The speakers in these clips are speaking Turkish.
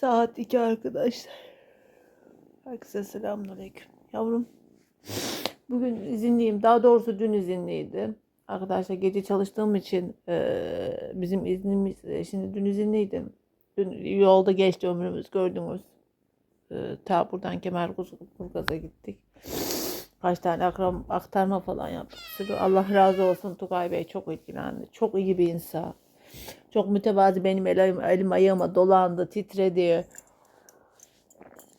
Saat 2 arkadaşlar. Herkese selamünaleyküm. Yavrum. Bugün izinliyim. Daha doğrusu dün izinliydim. Arkadaşlar gece çalıştığım için eee, bizim iznimiz e, şimdi dün izinliydim. Dün yolda geçti ömrümüz gördünüz. Eee ta buradan Kemerburgaz'a gittik. Kaç tane akram, aktarma falan yaptık. Allah razı olsun Tugay Bey çok ilgilendi. Çok iyi bir insan. Çok mütevazi benim elim, elim ayağıma dolandı, titredi.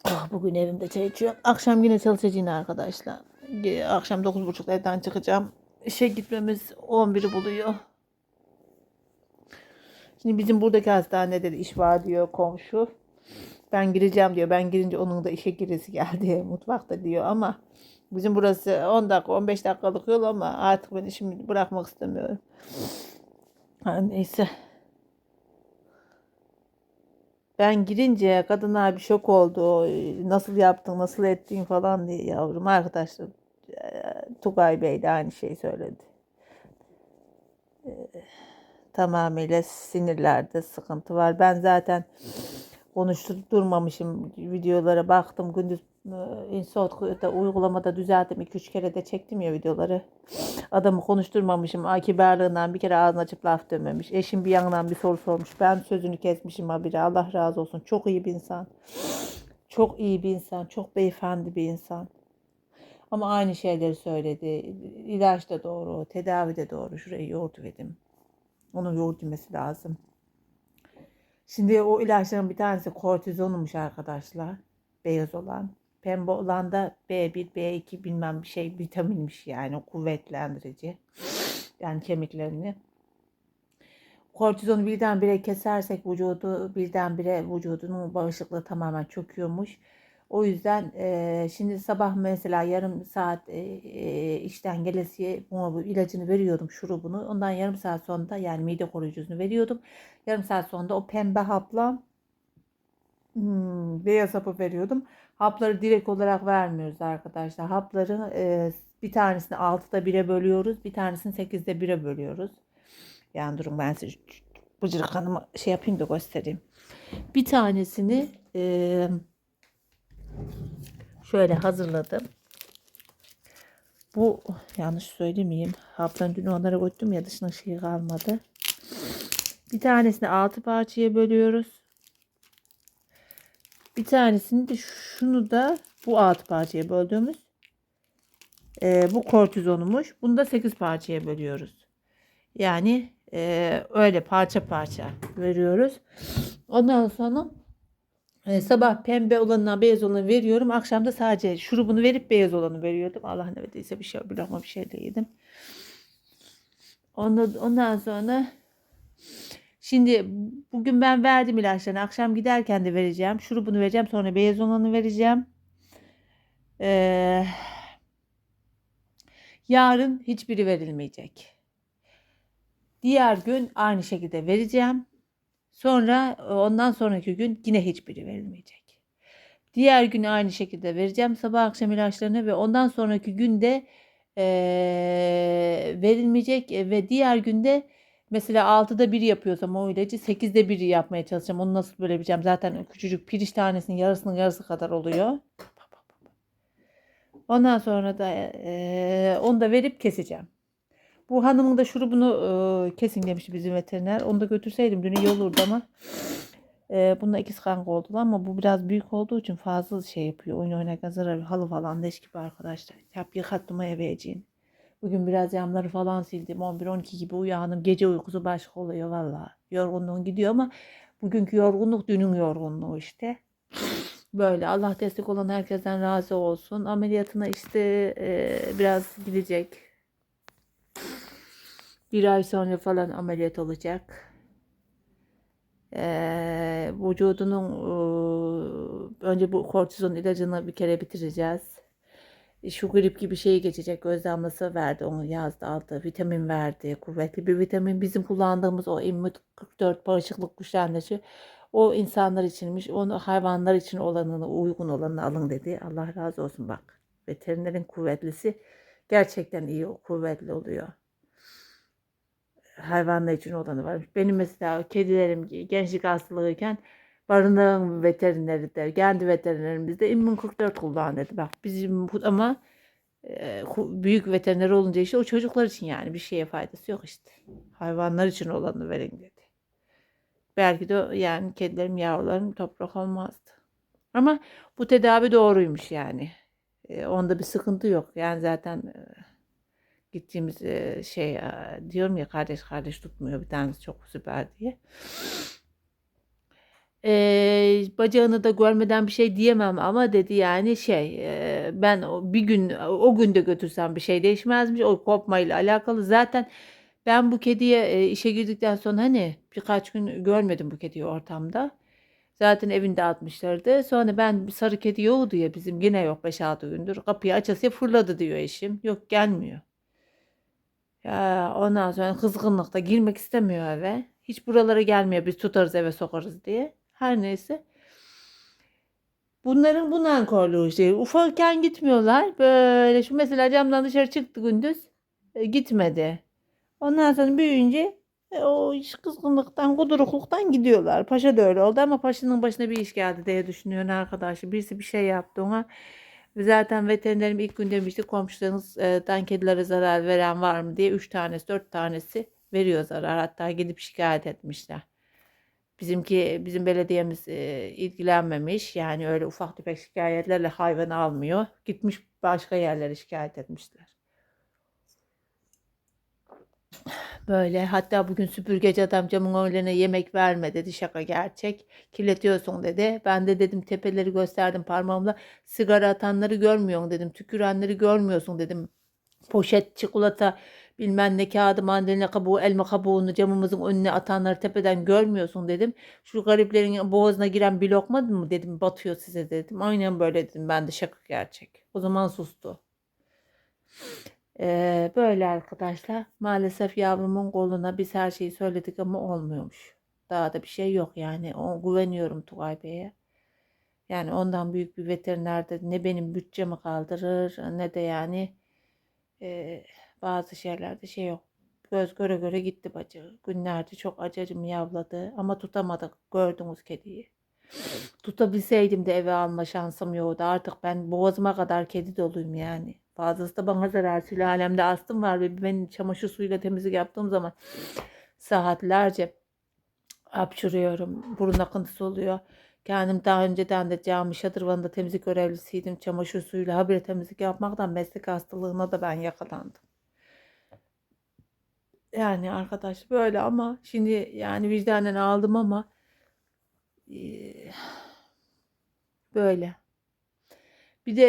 Ah, bugün evimde çay içiyorum. Akşam yine çalışacağım arkadaşlar. Akşam 9.30'da evden çıkacağım. İşe gitmemiz 11'i buluyor. Şimdi bizim buradaki hastanede de iş var diyor komşu. Ben gireceğim diyor. Ben girince onun da işe giresi geldi mutfakta diyor ama bizim burası 10 dakika 15 dakikalık yol ama artık ben işimi bırakmak istemiyorum. Ha, neyse. Ben girince kadınlar bir şok oldu. Nasıl yaptın, nasıl ettin falan diye yavrum. Arkadaşlar eee, Tugay Bey de aynı şeyi söyledi. Eee, Tamamıyla sinirlerde sıkıntı var. Ben zaten konuşturmamışım. Videolara baktım. Gündüz Insoft'ta uygulamada düzelttim. 2-3 kere de çektim ya videoları. Adamı konuşturmamışım. Aa, Kibarlığından bir kere ağzını açıp laf dönmemiş. Eşim bir yandan bir soru sormuş. Ben sözünü kesmişim habire. Allah razı olsun. Çok iyi bir insan. Çok iyi bir insan. Çok beyefendi bir insan. Ama aynı şeyleri söyledi. İlaç da doğru. Tedavi de doğru. Şurayı yoğurt verdim. Onun yoğurt yemesi lazım. Şimdi o ilaçların bir tanesi kortizonmuş arkadaşlar. Beyaz olan. Pembe olan da B1, B2 bilmem bir şey vitaminmiş yani kuvvetlendirici. Yani kemiklerini. Kortizonu birdenbire kesersek vücudu birdenbire vücudunun bağışıklığı tamamen çöküyormuş. O yüzden eee, şimdi sabah mesela yarım saat eee, işten gelesiye bu ilacını veriyordum şurubunu. Ondan yarım saat sonra yani mide koruyucusunu veriyordum. Yarım saat sonra o pembe hapla hmm, beyaz hapı veriyordum. Hapları direkt olarak vermiyoruz arkadaşlar. Hapları eee, bir tanesini 6'da 1'e bölüyoruz. Bir tanesini 8'de 1'e bölüyoruz. Yani durun ben size Bıcırık Hanım'a şey yapayım da göstereyim. Bir tanesini eee şöyle hazırladım. Bu yanlış söylemeyeyim. Haftanın dün onlara koydum ya dışına şey kalmadı. Bir tanesini altı parçaya bölüyoruz. Bir tanesini de şunu da bu altı parçaya böldüğümüz e, bu kortizonumuş. Bunu da 8 parçaya bölüyoruz. Yani e, öyle parça parça veriyoruz. Ondan sonra e, sabah pembe olanına beyaz olanı veriyorum. Akşam da sadece şurubunu verip beyaz olanı veriyordum. Allah ne verdiyse bir şey bir lokma bir şey de yedim. Ondan, ondan sonra şimdi bugün ben verdim ilaçlarını. Akşam giderken de vereceğim. Şurubunu vereceğim. Sonra beyaz olanı vereceğim. Ee, yarın hiçbiri verilmeyecek. Diğer gün aynı şekilde vereceğim. Sonra e, ondan sonraki gün yine hiçbiri verilmeyecek. Diğer gün aynı şekilde vereceğim sabah akşam ilaçlarını ve ondan sonraki günde eee, verilmeyecek e, ve diğer günde mesela 6'da 1 yapıyorsam o ilacı 8'de 1 yapmaya çalışacağım. Onu nasıl bölebileceğim? Zaten küçücük pirinç tanesinin yarısının yarısı kadar oluyor. Ondan sonra da eee, onu da verip keseceğim. Bu hanımın da şurubunu e, kesin demişti bizim veteriner. Onu da götürseydim dün iyi olurdu ama e, bununla ikiz kanka oldular ama bu biraz büyük olduğu için fazla şey yapıyor. Oyun oynarken zarar halı falan leş gibi arkadaşlar. Yap yıkattım eveciğin. Bugün biraz camları falan sildim. 11-12 gibi uyandım. Gece uykusu başka oluyor valla. Yorgunluğun gidiyor ama bugünkü yorgunluk dünün yorgunluğu işte. Böyle Allah destek olan herkesten razı olsun. Ameliyatına işte e, biraz gidecek. Bir ay sonra falan ameliyat olacak. Ee, vücudunun e, önce bu kortizon ilacını bir kere bitireceğiz. Şu grip gibi şey geçecek. Göz verdi. Onu yazdı aldı. Vitamin verdi. Kuvvetli bir vitamin. Bizim kullandığımız o immün 44 bağışıklık güçlendirici o insanlar içinmiş. Onu hayvanlar için olanını, uygun olanını alın dedi. Allah razı olsun bak. Veterinerin kuvvetlisi gerçekten iyi, kuvvetli oluyor hayvanlar için olanı var. Benim mesela kedilerim gençlik hastalığıyken barınağın veterineri de, kendi veterinerimiz de immün 44 kullan dedi. Bak bizim ama e, büyük veteriner olunca işte o çocuklar için yani bir şeye faydası yok işte. Hayvanlar için olanı verin dedi. Belki de yani kedilerim yavrularım toprak olmazdı. Ama bu tedavi doğruymuş yani. E, onda bir sıkıntı yok. Yani zaten e, gittiğimiz şey e, diyorum ya kardeş kardeş tutmuyor bir tanesi çok süper diye. E, bacağını da görmeden bir şey diyemem ama dedi yani şey e, ben bir gün o günde götürsem bir şey değişmezmiş o kopmayla alakalı zaten ben bu kediye e, işe girdikten sonra hani birkaç gün görmedim bu kediyi ortamda. Zaten evinde atmışlardı. Sonra ben sarı kedi yoktu ya bizim yine yok 5-6 gündür. Kapıyı açasıya fırladı diyor eşim. Yok gelmiyor. Ya ondan sonra kızgınlıkta girmek istemiyor eve. Hiç buralara gelmiyor biz tutarız eve sokarız diye. Her neyse. Bunların bu nankorluğu işte. Ufakken gitmiyorlar. Böyle şu mesela camdan dışarı çıktı gündüz. e, gitmedi. Ondan sonra büyüyünce e, o iş kızgınlıktan, kudurukluktan gidiyorlar. Paşa da öyle oldu ama paşanın başına bir iş geldi diye düşünüyorum arkadaşı. Birisi bir şey yaptı ona. Zaten veterinerim ilk gün demişti komşularınızdan kedilere zarar veren var mı diye. Üç tanesi, dört tanesi veriyor zarar. Hatta gidip şikayet etmişler. Bizimki, bizim belediyemiz e, ilgilenmemiş. Yani öyle ufak tefek şikayetlerle hayvan almıyor. Gitmiş başka yerlere şikayet etmişler. Böyle hatta bugün süpürgeci adam camın önüne yemek verme dedi şaka gerçek. Kirletiyorsun dedi. Ben de dedim tepeleri gösterdim parmağımla. Sigara atanları görmüyorsun dedim. Tükürenleri görmüyorsun dedim. Poşet, çikolata, bilmem ne kağıdı, mandalina kabuğu, elma kabuğunu camımızın önüne atanları tepeden görmüyorsun dedim. Şu gariplerin boğazına giren bir lokma mı dedim batıyor size dedim. Aynen böyle dedim ben de şaka gerçek. O zaman sustu. Ee, böyle arkadaşlar. Maalesef yavrumun koluna biz her şeyi söyledik ama olmuyormuş. Daha da bir şey yok yani. O, güveniyorum Tugay Bey'e. Yani ondan büyük bir veteriner de ne benim bütçemi kaldırır ne de yani e, bazı şeylerde şey yok. Göz göre göre gitti bacı. Günlerce çok acacım yavladı ama tutamadık. Gördünüz kediyi. Tutabilseydim de eve alma şansım yoktu. Artık ben boğazıma kadar kedi doluyum yani. Fazlası da bana zarar. Sülalemde astım var ve ben çamaşır suyuyla temizlik yaptığım zaman saatlerce hapşuruyorum. Burun akıntısı oluyor. Kendim daha önceden de cami şadırvanında temizlik görevlisiydim. Çamaşır suyuyla habire temizlik yapmaktan meslek hastalığına da ben yakalandım. Yani arkadaş böyle ama şimdi yani vicdanen aldım ama eee, böyle. Bir de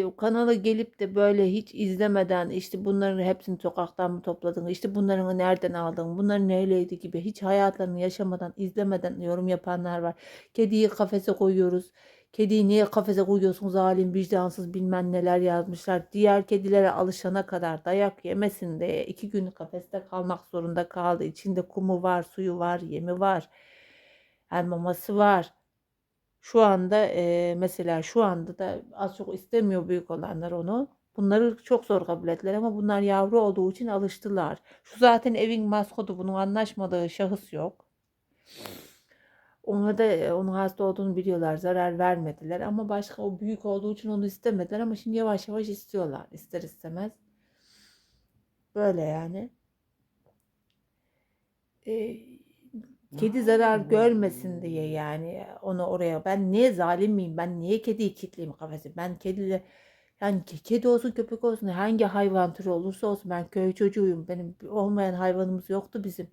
e, kanala gelip de böyle hiç izlemeden işte bunların hepsini sokaktan mı topladın, işte bunları nereden aldın, bunlar neyleydi gibi hiç hayatlarını yaşamadan, izlemeden yorum yapanlar var. Kediyi kafese koyuyoruz. Kediyi niye kafese koyuyorsun zalim, vicdansız bilmem neler yazmışlar. Diğer kedilere alışana kadar dayak yemesin diye iki gün kafeste kalmak zorunda kaldı. İçinde kumu var, suyu var, yemi var. Yani maması var. Şu anda e, mesela şu anda da az çok istemiyor büyük olanlar onu. Bunları çok zor kabul ettiler ama bunlar yavru olduğu için alıştılar. Şu zaten evin maskotu bunun anlaşmadığı şahıs yok. Ona da e, onun hasta olduğunu biliyorlar. Zarar vermediler ama başka o büyük olduğu için onu istemediler ama şimdi yavaş yavaş istiyorlar ister istemez. Böyle yani. E, Kedi zarar görmesin diye yani onu oraya ben niye zalim miyim ben niye kediyi kilitleyeyim kafese ben kediyle yani ke- kedi olsun köpek olsun hangi hayvan türü olursa olsun ben köy çocuğuyum benim olmayan hayvanımız yoktu bizim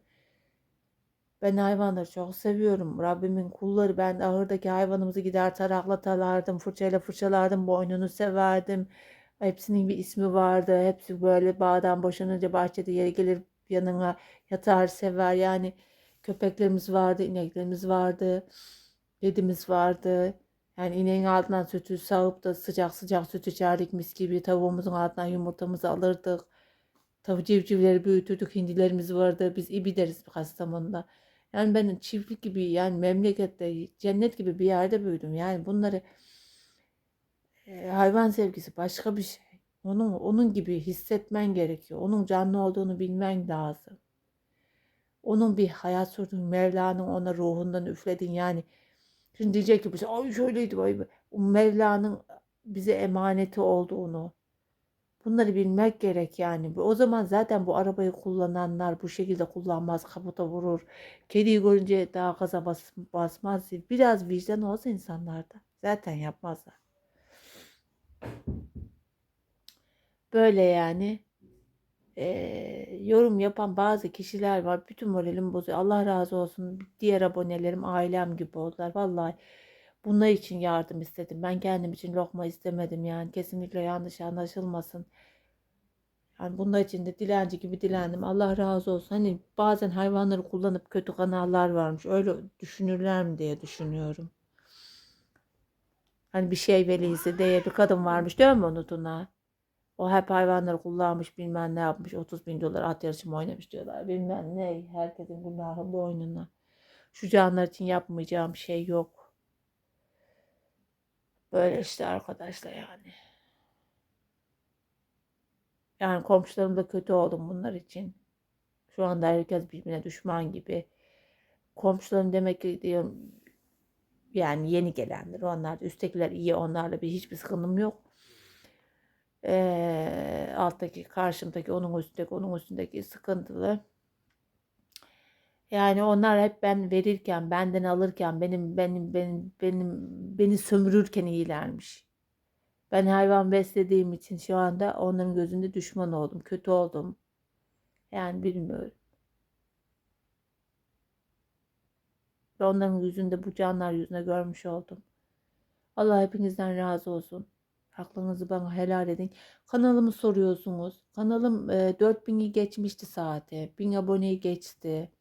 ben hayvanları çok seviyorum Rabbimin kulları ben ahırdaki hayvanımızı gider taraklatarlardım fırçayla fırçalardım boynunu severdim hepsinin bir ismi vardı hepsi böyle bağdan boşanınca bahçede yere gelir yanına yatar sever yani Köpeklerimiz vardı, ineklerimiz vardı, kedimiz vardı. Yani ineğin altından sütü sağıp da sıcak sıcak süt içerdik mis gibi. Tavuğumuzun altından yumurtamızı alırdık. Tavuk civcivleri büyütürdük. Hindilerimiz vardı. Biz ibi deriz Kastamonu'da. Yani ben çiftlik gibi yani memlekette cennet gibi bir yerde büyüdüm. Yani bunları e, hayvan sevgisi başka bir şey. Onun, onun gibi hissetmen gerekiyor. Onun canlı olduğunu bilmen lazım. Onun bir hayat sürdüğün Mevla'nın ona ruhundan üfledin yani Şimdi diyecek ki ay şöyleydi. O Mevla'nın bize emaneti olduğunu. Bunları bilmek gerek yani. O zaman zaten bu arabayı kullananlar bu şekilde kullanmaz, kaputa vurur. Kediyi görünce daha gaza bas, basmaz. Biraz vicdan olsa insanlarda. Zaten yapmazlar. Böyle yani. Eee, yorum yapan bazı kişiler var. Bütün moralimi bozuyor. Allah razı olsun. Diğer abonelerim ailem gibi oldular. Vallahi bunlar için yardım istedim. Ben kendim için lokma istemedim yani. Kesinlikle yanlış anlaşılmasın. Yani bunlar için de dilenci gibi dilendim. Allah razı olsun. Hani bazen hayvanları kullanıp kötü kanallar varmış. Öyle düşünürler mi diye düşünüyorum. Hani bir şey velisi diye bir kadın varmış değil mi unutuna? O hep hayvanları kullanmış bilmem ne yapmış 30 bin dolar at yarışı mı oynamış diyorlar bilmem ne herkesin günahı boynuna. Şu canlar için yapmayacağım şey yok. Böyle işte arkadaşlar yani. Yani komşularım da kötü oldum bunlar için. Şu anda herkes birbirine düşman gibi. Komşularım demek ki diyorum yani yeni gelenler onlar da üsttekiler iyi onlarla bir hiçbir sıkıntım yok. Ee, alttaki karşımdaki onun üstündeki onun üstündeki sıkıntılı. Yani onlar hep ben verirken, benden alırken, benim benim benim benim beni sömürürken iyilermiş. Ben hayvan beslediğim için şu anda onların gözünde düşman oldum, kötü oldum. Yani bilmiyorum. Ve onların yüzünde bu canlar yüzüne görmüş oldum. Allah hepinizden razı olsun. Hakkınızı bana helal edin. Kanalımı soruyorsunuz. Kanalım e, 4000'i geçmişti saate. 1000 aboneyi geçti.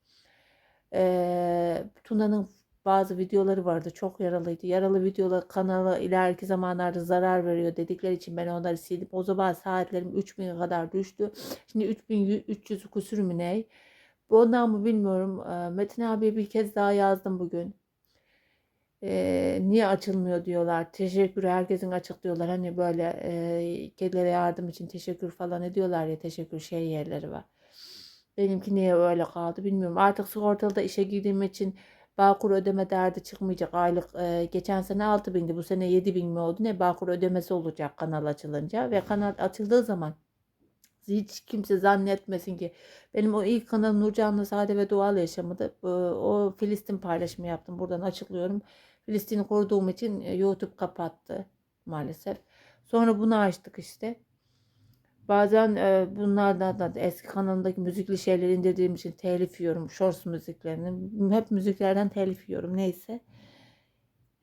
E, Tuna'nın bazı videoları vardı. Çok yaralıydı. Yaralı videolar kanala ileriki zamanlarda zarar veriyor dedikleri için ben onları sildim. O zaman saatlerim 3000'e kadar düştü. Şimdi 3300 kusur mu ne? Bu ondan mı bilmiyorum. Metin abi bir kez daha yazdım bugün. E, niye açılmıyor diyorlar. Teşekkür herkesin açık diyorlar. Hani böyle e, kedilere yardım için teşekkür falan ediyorlar ya teşekkür şey yerleri var. Benimki niye öyle kaldı bilmiyorum. Artık sigortalı işe girdiğim için Bağkur ödeme derdi çıkmayacak. Aylık e, geçen sene 6 bindi. Bu sene 7 bin mi oldu? Ne Bağkur ödemesi olacak kanal açılınca. Ve kanal açıldığı zaman hiç kimse zannetmesin ki benim o ilk kanal Nurcan'la Sade ve Doğal Yaşamı'da o Filistin paylaşımı yaptım. Buradan açıklıyorum. Filistin'i koruduğum için YouTube kapattı maalesef. Sonra bunu açtık işte. Bazen e, bunlardan da eski kanalındaki müzikli şeyleri indirdiğim için telif yiyorum. Shorts müziklerini. Hep müziklerden telif yiyorum. Neyse.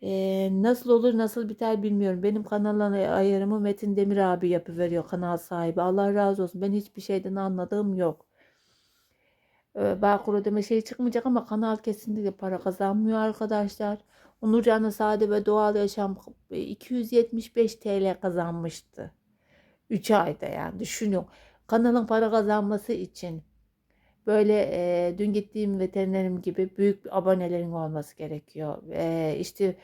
E, nasıl olur nasıl biter bilmiyorum. Benim kanalın ayarımı Metin Demir abi yapıveriyor kanal sahibi. Allah razı olsun. Ben hiçbir şeyden anladığım yok. E, Bağkur ödeme şey çıkmayacak ama kanal kesinlikle para kazanmıyor arkadaşlar. Onurcan'ın sade ve doğal yaşam 275 TL kazanmıştı. 3 ayda yani düşünün. Kanalın para kazanması için böyle e, dün gittiğim veterinerim gibi büyük abonelerin olması gerekiyor. E, işte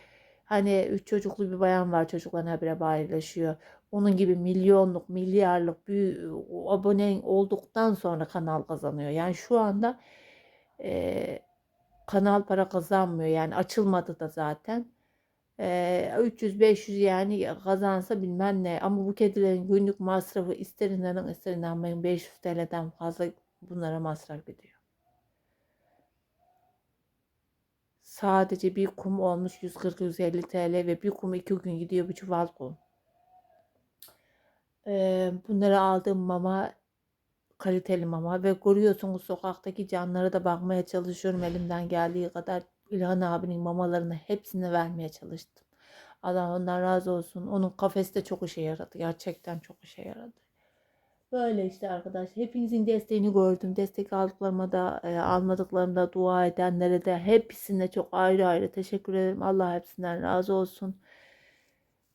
hani üç çocuklu bir bayan var çocuklarına habire paylaşıyor. Onun gibi milyonluk, milyarlık bir abonen olduktan sonra kanal kazanıyor. Yani şu anda e, kanal para kazanmıyor. Yani açılmadı da zaten. Ee, 300-500 yani kazansa bilmem ne. Ama bu kedilerin günlük masrafı ister inanın ister inanmayın 500 TL'den fazla bunlara masraf gidiyor. Sadece bir kum olmuş 140-150 TL ve bir kum iki gün gidiyor bir çuval kum. Ee, bunları aldığım mama kaliteli mama ve görüyorsunuz sokaktaki canlara da bakmaya çalışıyorum elimden geldiği kadar İlhan abinin mamalarını hepsini vermeye çalıştım. Allah ondan razı olsun. Onun kafesi de çok işe yaradı. Gerçekten çok işe yaradı. Böyle işte arkadaşlar. Hepinizin desteğini gördüm. Destek aldıklarıma da e, almadıklarımda dua edenlere de hepsine çok ayrı ayrı teşekkür ederim. Allah hepsinden razı olsun.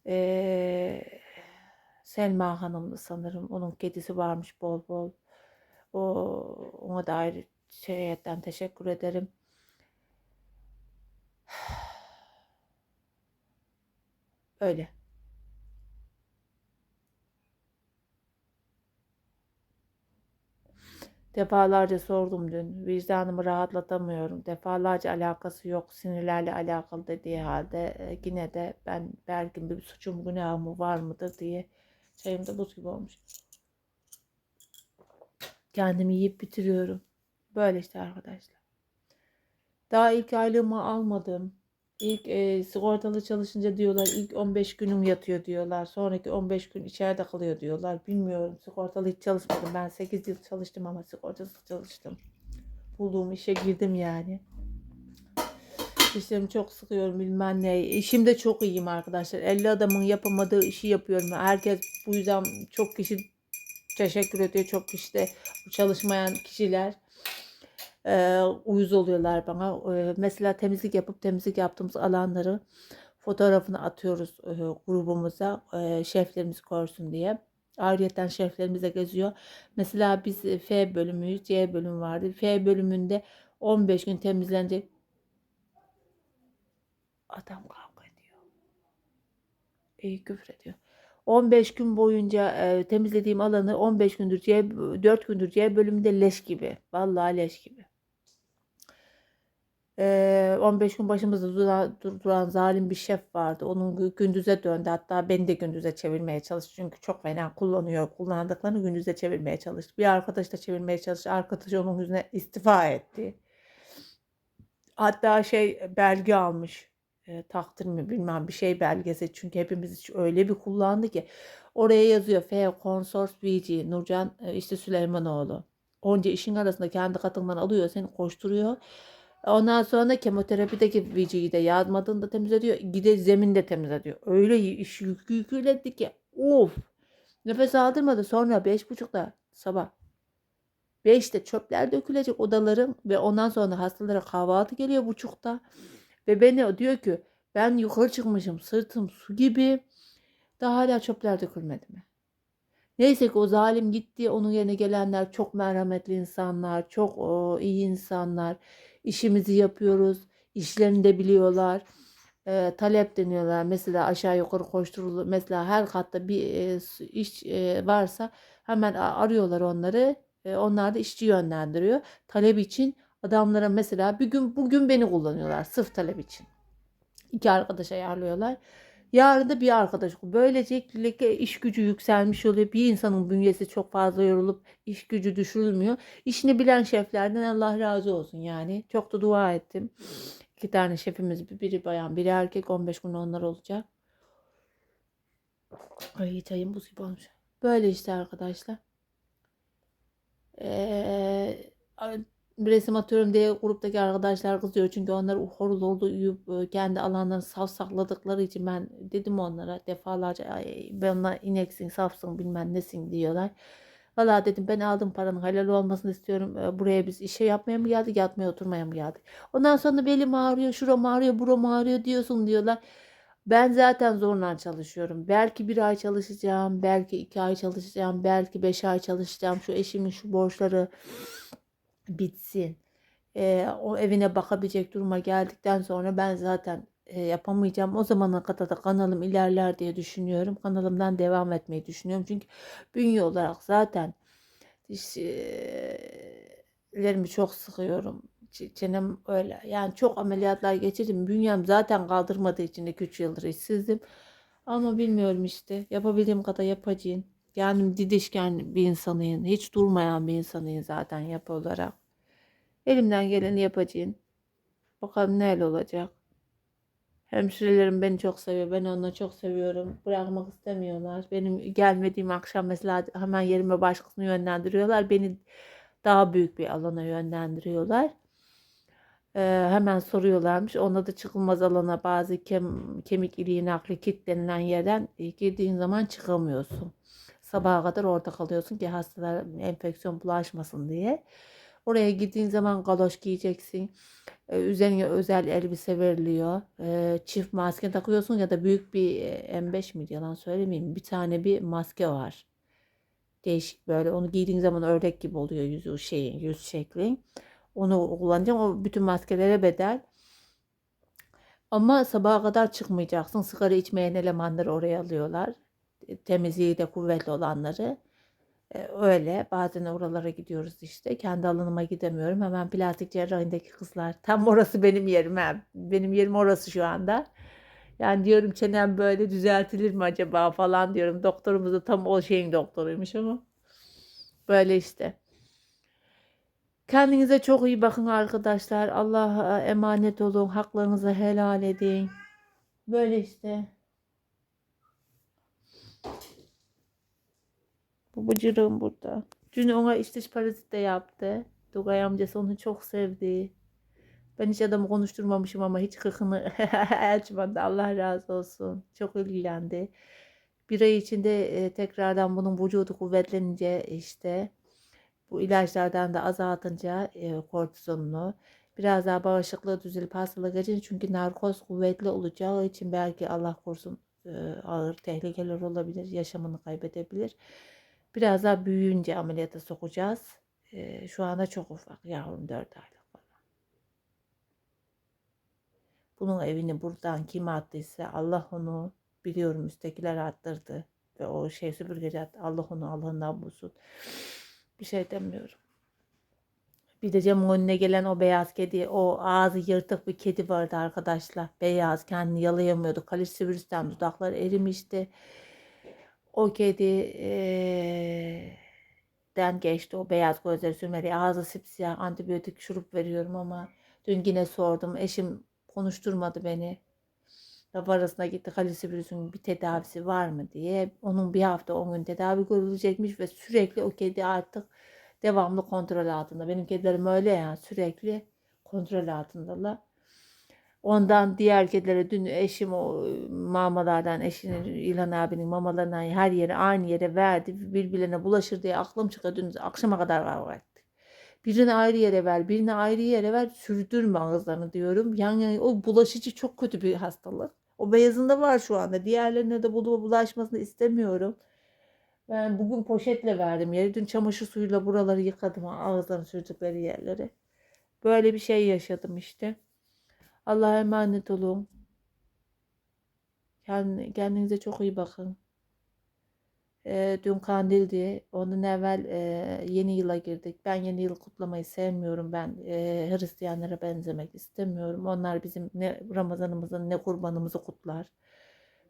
Ee, Selma Hanım'dı sanırım. Onun kedisi varmış bol bol. O, ona da ayrı şeyetten teşekkür ederim. Öyle. Defalarca sordum dün. Vicdanımı rahatlatamıyorum. Defalarca alakası yok. Sinirlerle alakalı dediği halde e, yine de ben belki bir suçum günahım var mıdır diye çayım da buz gibi olmuş. Kendimi yiyip bitiriyorum. Böyle işte arkadaşlar. Daha ilk aylığımı almadım. İlk e, sigortalı çalışınca diyorlar ilk 15 günüm yatıyor diyorlar. Sonraki 15 gün içeride kalıyor diyorlar. Bilmiyorum. Sigortalı hiç çalışmadım. Ben 8 yıl çalıştım ama sigortasız çalıştım. Bulduğum işe girdim yani. İşlerimi çok sıkıyorum bilmem ne. İşimde çok iyiyim arkadaşlar. 50 adamın yapamadığı işi yapıyorum. Herkes bu yüzden çok kişi teşekkür ediyor. Çok kişi de çalışmayan kişiler e, uyuz oluyorlar bana. E, mesela temizlik yapıp temizlik yaptığımız alanları fotoğrafını atıyoruz e, grubumuza e, şeflerimiz görsün diye. Ayrıyeten şeflerimiz de geziyor. Mesela biz F bölümüyüz. C bölümü vardı. F bölümünde 15 gün temizlenecek. Adam kavga ediyor. İyi küfür ediyor. 15 gün boyunca e, temizlediğim alanı 15 gündür C, 4 gündür C bölümünde leş gibi. Vallahi leş gibi. Ee, 15 gün başımızda duran, duran zalim bir şef vardı. Onun gü- gündüze döndü. Hatta beni de gündüze çevirmeye çalıştı. Çünkü çok fena kullanıyor. Kullandıklarını gündüze çevirmeye çalıştı. Bir arkadaş da çevirmeye çalıştı. Arkadaş onun yüzüne istifa etti. Hatta şey belge almış. E, takdir mi bilmem bir şey belgesi. Çünkü hepimiz hiç öyle bir kullandı ki. Oraya yazıyor F Consors VG Nurcan e, işte Süleymanoğlu. Onca işin arasında kendi katından alıyor seni koşturuyor. Ondan sonra kemoterapideki VG'yi de yazmadığında temizlediyor. Gide zemin de temizlediyor. Öyle iş yük yükledi ki of. Nefes aldırmadı. Sonra beş buçukta sabah. Beşte çöpler dökülecek odaların ve ondan sonra hastalara kahvaltı geliyor buçukta. Ve beni diyor ki ben yukarı çıkmışım sırtım su gibi. Daha hala çöpler dökülmedi mi? Neyse ki o zalim gitti. Onun yerine gelenler çok merhametli insanlar, çok o, iyi insanlar. İşimizi yapıyoruz. işlerini de biliyorlar. E, talep deniyorlar. Mesela aşağı yukarı koşturulur. Mesela her katta bir e, iş e, varsa hemen arıyorlar onları. E, onlar da işçi yönlendiriyor. Talep için adamlara mesela bir gün bugün beni kullanıyorlar sırf talep için. İki arkadaş ayarlıyorlar. Yarın da bir arkadaş. Böylelikle iş gücü yükselmiş oluyor. Bir insanın bünyesi çok fazla yorulup iş gücü düşürülmüyor. İşini bilen şeflerden Allah razı olsun yani. Çok da dua ettim. İki tane şefimiz biri bayan biri erkek 15 gün onlar olacak. Ay çayım buz gibi olmuş. Böyle işte arkadaşlar. Ee, resim atıyorum diye gruptaki arkadaşlar kızıyor. Çünkü onlar horul oldu uyuyup e, kendi alanlarını saf sakladıkları için ben dedim onlara defalarca "Ay, ben ona ineksin safsın bilmem nesin diyorlar. Valla dedim ben aldım paranın helal olmasını istiyorum. E, Buraya biz işe yapmaya mı geldik yatmaya oturmaya mı geldik? Ondan sonra belim ağrıyor şuram ağrıyor buram ağrıyor diyorsun diyorlar. Ben zaten zorla çalışıyorum. Belki bir ay çalışacağım, belki iki ay çalışacağım, belki beş ay çalışacağım. Şu eşimin şu borçları bitsin. Ee, o evine bakabilecek duruma geldikten sonra ben zaten e, yapamayacağım. O zamana kadar da kanalım ilerler diye düşünüyorum. Kanalımdan devam etmeyi düşünüyorum. Çünkü bünye olarak zaten dişlerimi çok sıkıyorum. Çenem öyle. Yani çok ameliyatlar geçirdim. Bünyem zaten kaldırmadığı için de 3 yıldır işsizdim. Ama bilmiyorum işte. Yapabildiğim kadar yapacağım. Yani didişken bir insanıyım. Hiç durmayan bir insanıyım zaten yapı olarak. Elimden geleni yapacağım. Bakalım neyle olacak. Hemşirelerim beni çok seviyor. Ben onları çok seviyorum. Bırakmak istemiyorlar. Benim gelmediğim akşam mesela hemen yerime başkasını yönlendiriyorlar. Beni daha büyük bir alana yönlendiriyorlar. Ee, hemen soruyorlarmış. Onda da çıkılmaz alana bazı kem, kemik iliği nakli kit denilen yerden e, girdiğin zaman çıkamıyorsun. Sabaha kadar orada kalıyorsun ki hastalar enfeksiyon bulaşmasın diye. Oraya gittiğin zaman galoş giyeceksin. Ee, üzerine özel elbise veriliyor. Ee, çift maske takıyorsun ya da büyük bir e, M5 miydi yalan söylemeyeyim. Bir tane bir maske var. Değişik böyle. Onu giydiğin zaman ördek gibi oluyor yüzü şeyin yüz şeklin. Onu kullanacağım. O bütün maskelere bedel. Ama sabaha kadar çıkmayacaksın. Sigara içmeyen elemanları oraya alıyorlar. E, Temizliği de kuvvetli olanları. E, öyle bazen oralara gidiyoruz işte. Kendi alanıma gidemiyorum. Hemen plastik cerrahindeki kızlar. Tam orası benim yerim. Benim yerim orası şu anda. Yani diyorum çenem böyle düzeltilir mi acaba falan diyorum. Doktorumuz da tam o şeyin doktoruymuş ama. Böyle işte. Kendinize çok iyi bakın arkadaşlar. Allah'a emanet olun. Haklarınızı helal edin. Böyle işte. Bu bıcırığım burada. Dün ona istiş parazit de yaptı. Tugay amcası onu çok sevdi. Ben hiç adamı konuşturmamışım ama hiç kıkını açmadı. Allah razı olsun. Çok ilgilendi. Bir ay içinde e, tekrardan bunun vücudu kuvvetlenince işte bu ilaçlardan da azaltınca e, kortizonunu biraz daha bağışıklığı düzelip hastalığı geçince çünkü narkoz kuvvetli olacağı için belki Allah korusun ağır tehlikeler olabilir. Yaşamını kaybedebilir. Biraz daha büyüyünce ameliyata sokacağız. E, şu anda çok ufak. Yavrum 4 aylık falan. Bunun evini buradan kim attıysa Allah onu biliyorum üsttekiler attırdı. Ve o şey süpürgeci attı. Allah onu Allah'ından bulsun. Bir şey demiyorum. Bir de camın önüne gelen o beyaz kedi, o ağzı yırtık bir kedi vardı arkadaşlar. Beyaz, kendini yalayamıyordu. Kalisivirüsten dudakları erimişti. O kedi den geçti. O beyaz gözleri sürmeli. Ağzı sipsiyah. Antibiyotik şurup veriyorum ama dün yine sordum. Eşim konuşturmadı beni. Laf arasına gitti kalisivirüsün bir tedavisi var mı diye. Onun bir hafta 10 gün tedavi görülecekmiş ve sürekli o kedi artık devamlı kontrol altında. Benim kedilerim öyle ya sürekli kontrol altındalar. Ondan diğer kedilere dün eşim o mamalardan eşinin İlhan abinin mamalarından her yere aynı yere verdi. Birbirlerine bulaşır diye aklım çıktı dün akşama kadar kavga ettik. Birine ayrı yere ver, birine ayrı yere ver, sürdürme ağızlarını diyorum. Yani o bulaşıcı çok kötü bir hastalık. O beyazında var şu anda. Diğerlerine de bulu bulaşmasını istemiyorum. Ben bugün poşetle verdim yeri. Dün çamaşır suyuyla buraları yıkadım. Ağızlarını sürdükleri yerleri. Böyle bir şey yaşadım işte. Allah'a emanet olun. Kend- Kendinize çok iyi bakın. Ee, dün kandildi. Ondan evvel e, yeni yıla girdik. Ben yeni yıl kutlamayı sevmiyorum. Ben e, Hristiyanlara benzemek istemiyorum. Onlar bizim ne Ramazanımızı ne kurbanımızı kutlar.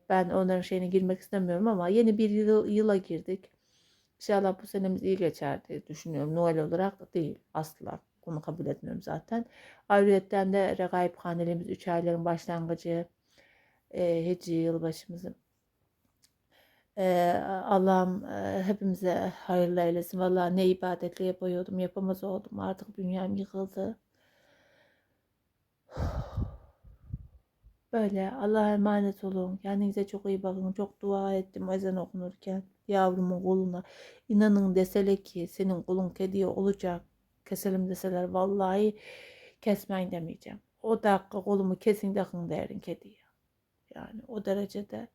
Ben onların şeyine girmek istemiyorum ama yeni bir yıl, yıla girdik. İnşallah bu senemiz iyi geçer diye düşünüyorum. Noel olarak da değil asla. Bunu kabul etmiyorum zaten. Ayrıyetten de Regaib Haneliğimiz 3 ayların başlangıcı. E, Hicri yılbaşımızın. E, Allah'ım e, hepimize hayırlı eylesin. Vallahi ne ibadetle yapıyordum yapamaz oldum. Artık bünyem yıkıldı. Böyle Allah'a emanet olun. Kendinize çok iyi bakın. Çok dua ettim ezan okunurken. Yavrumun koluna. İnanın desele ki senin kolun kediye olacak. Keselim deseler vallahi kesmeyin demeyeceğim. O dakika kolumu kesin takın derin kediye. Yani o derecede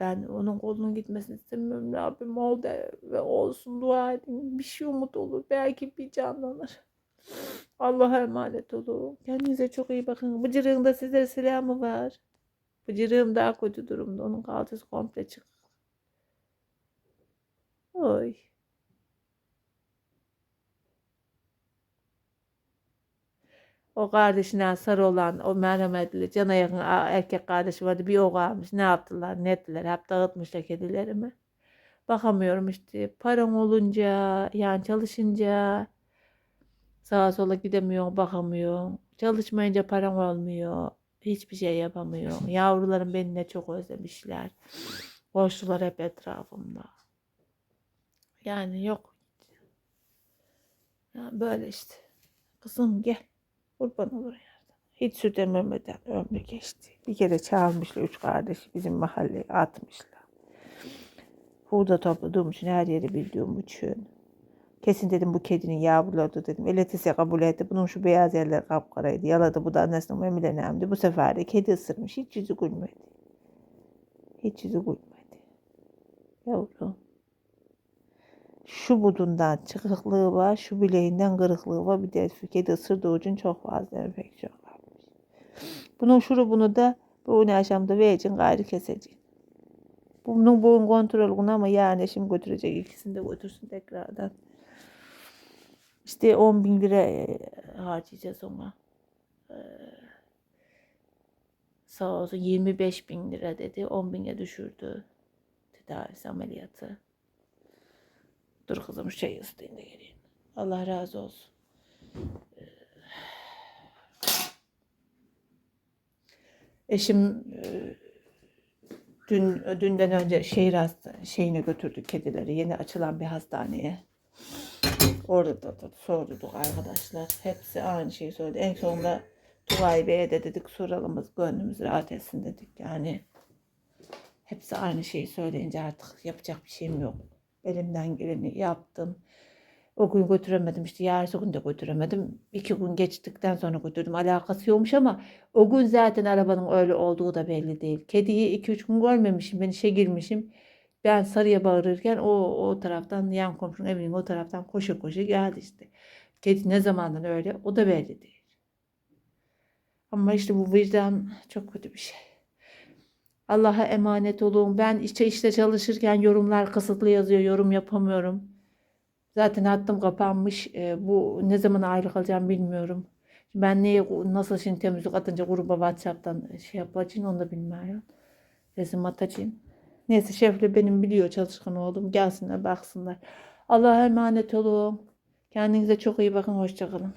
ben onun kolunun gitmesini istemiyorum. Rabbim ol de ve olsun dua edin. Bir şey umut olur. Belki bir canlanır. Allah'a emanet olun. Kendinize çok iyi bakın. Bıcırığın da size selamı var. Bıcırığım daha kötü durumda. Onun kalçası komple çık. Oy. O kardeşine sarı olan o merhametli cana yakın erkek kardeşi vardı. Bir o kalmış. Ne yaptılar ne ettiler. Hep dağıtmışlar kedilerimi. Bakamıyorum işte. Param olunca yani çalışınca sağa sola gidemiyorum bakamıyorum. Çalışmayınca param olmuyor. Hiçbir şey yapamıyorum. Yavrularım beni ne çok özlemişler. Koştular hep etrafımda. Yani yok. Ya böyle işte. Kızım gel. Kurban olur yerden. Hiç süt ememeden ömrü geçti. Bir kere çağırmışlar üç kardeşi bizim mahalleye atmışlar. Hurda topladığım için her yeri bildiğim için. Kesin dedim bu kedinin yavruladı dedim. Eletise kabul etti. Bunun şu beyaz yerleri kapkaraydı. Yaladı bu da annesinin memile emdi. Bu sefer de kedi ısırmış. Hiç yüzü gülmedi. Hiç yüzü gülmedi. Yavrum. Şu budundan çıkıklığı var, şu bileğinden kırıklığı var. Bir de kedi ısırdığı için çok fazla enfeksiyon varmış. Bunun şurubunu da bu akşamda vereceksin, gayrı keseceksin. Bunun boyun kontrol bunu ama yani eşim götürecek. ikisini de götürsün tekrardan. İşte 10 bin lira e, harcayacağız ona. Ee, sağ olsun 25 bin lira dedi. 10 bine düşürdü. Tedavisi ameliyatı. Dur kızım şey ıstayın da geleyim. Allah razı olsun. Ee, Eşim e, dün dünden önce şehir hasta şeyine götürdük kedileri yeni açılan bir hastaneye. Orada da, da sorduk arkadaşlar. Hepsi aynı şeyi söyledi. En sonunda Tugay Bey'e de dedik soralım gönlümüz rahat etsin dedik. Yani hepsi aynı şeyi söyleyince artık yapacak bir şeyim yok. Elimden geleni yaptım. O gün götüremedim işte yarısı gün de götüremedim. İki gün geçtikten sonra götürdüm. Alakası yokmuş ama o gün zaten arabanın öyle olduğu da belli değil. Kediyi iki üç gün görmemişim. Ben işe girmişim. Ben sarıya bağırırken o, o taraftan yan komşunun evinin o taraftan koşa koşa geldi işte. Kedi ne zamandan öyle o da belli değil. Ama işte bu vicdan çok kötü bir şey. Allah'a emanet olun. Ben işte işte çalışırken yorumlar kısıtlı yazıyor. Yorum yapamıyorum. Zaten hattım kapanmış. Ee, bu ne zaman ayrı kalacağım bilmiyorum. Ben neye nasıl şimdi temizlik atınca gruba WhatsApp'tan şey yapacağım onu da bilmiyorum. Resim atacağım. Neyse şefle benim biliyor çalışkan oğlum. Gelsinler baksınlar. Allah'a emanet olun. Kendinize çok iyi bakın. Hoşçakalın.